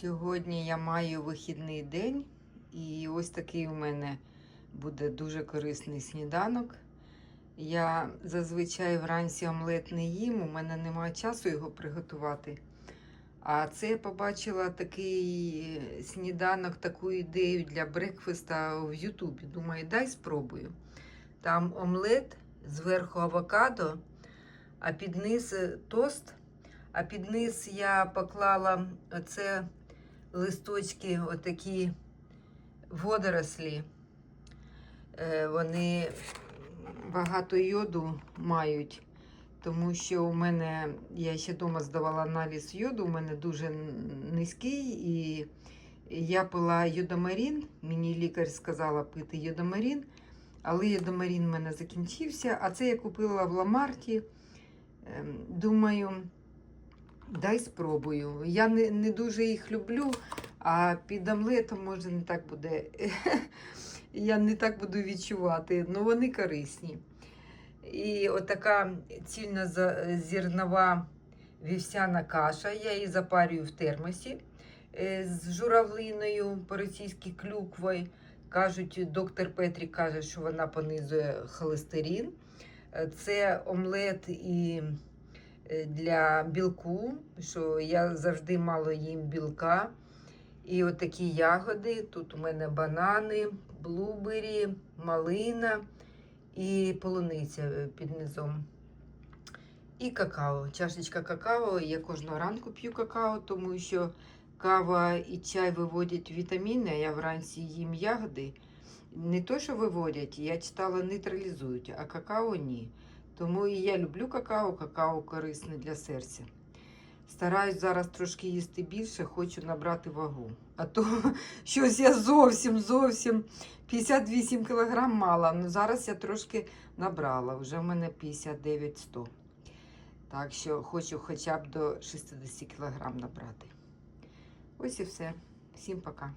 Сьогодні я маю вихідний день, і ось такий у мене буде дуже корисний сніданок. Я зазвичай вранці омлет не їм, у мене немає часу його приготувати. А це я побачила такий сніданок, таку ідею для брекфеста в Ютубі. Думаю, дай спробую. Там омлет, зверху авокадо, а під низ тост. А під низ я поклала оце листочки, отакі водорослі. Е, Вони багато йоду мають, тому що у мене, я ще вдома здавала аналіз йоду, у мене дуже низький, і я пила йодомарін. Мені лікар сказала пити йодомарін, але йодомарін в мене закінчився. А це я купила в Ламарті. Ем, Думаю, дай спробую. Я не, не дуже їх люблю, а під омлетом може не так буде. Я не так буду відчувати, але вони корисні. І отака цільнозернова вівсяна каша. Я її запарюю в термосі е, з журавлиною, по-російськи клюквою. Кажуть, доктор Петрік каже, що вона понизує холестерин. Е, Це омлет і для білку, що я завжди мало їм білка. І отакі ягоди. Тут у мене банани, блубері, малина і полуниця е, під низом. І какао. Чашечка какао. Я кожного ранку п'ю какао, тому що кава і чай виводять вітаміни, а я вранці їм ягоди. Не то, що виводять, я читала, нейтралізують, а какао ні. Тому і я люблю какао, какао корисне для серця. Стараюсь зараз трошки їсти більше, хочу набрати вагу. А то щось я зовсім зовсім 58 кг мала. Ну зараз я трошки набрала. Вже в мене 59-100. Так що хочу хоча б до 60 кг набрати. Ось і все. Всім пока.